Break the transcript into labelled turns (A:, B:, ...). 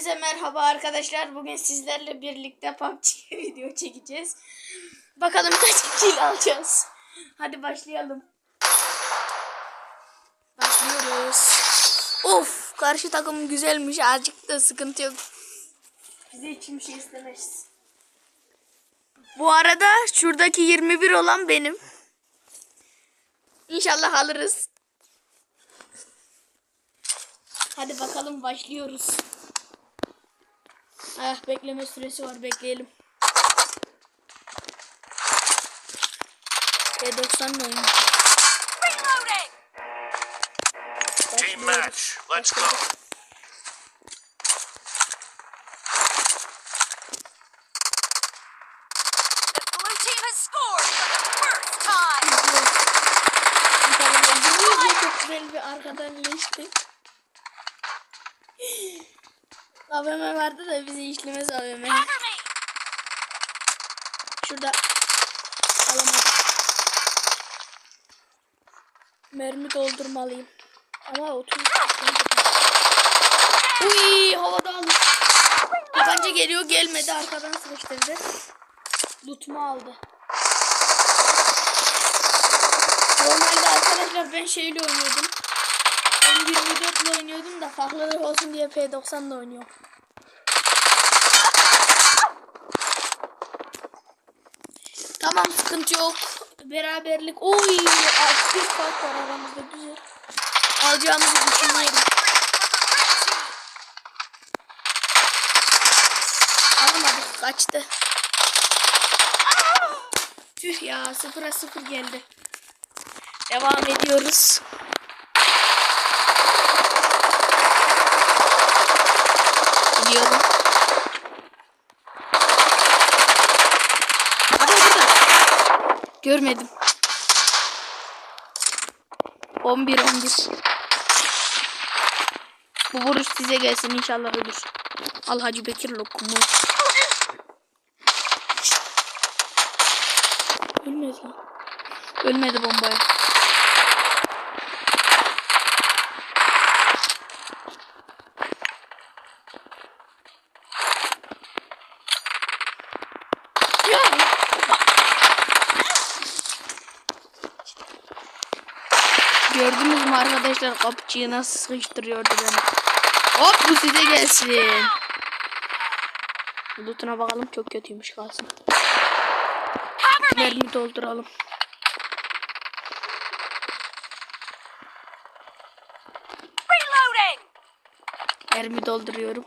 A: Herkese merhaba arkadaşlar. Bugün sizlerle birlikte PUBG video çekeceğiz. Bakalım kaç kill alacağız. Hadi başlayalım. Başlıyoruz. Of, karşı takım güzelmiş. Azıcık da sıkıntı yok. Bize hiçbir şey istemez. Bu arada şuradaki 21 olan benim. İnşallah alırız. Hadi bakalım başlıyoruz. Ah bekleme süresi var bekleyelim. B90 da oynuyor.
B: Reloading!
C: Team match. Let's go.
B: The blue team has scored for the first time!
A: Bakalım, çok güzel bir arkadan leşti. AVM vardı da bize işlemez AVM. Şurada alamadım. Mermi doldurmalıyım. Ama 30 Uy havada aldı. Tabanca geliyor gelmedi arkadan sıkıştırdı. Loot'umu aldı. Normalde arkadaşlar ben şeyle oynuyordum. Ben 24 ile oynuyordum da farklılık olsun diye P90 ile oynuyorum. Tamam sıkıntı yok. Beraberlik. Oy! Bir fark var aramızda güzel. Alacağımızı düşünüyorum. Alamadık kaçtı. Tüh ya sıfıra sıfır geldi. Devam ediyoruz. Gidiyorum. Hadi burada. Görmedim. 11 11. Bu vuruş size gelsin inşallah ölür. Al Hacı Bekir lokumu. Ölmedi lan. Ölmedi bombaya. Ya. Gördünüz mü arkadaşlar kapıcıyı nasıl sıkıştırıyordu beni. Hop bu size gelsin. Lootuna bakalım çok kötüymüş kalsın. Mermi dolduralım.
B: Reloading!
A: Mermi dolduruyorum.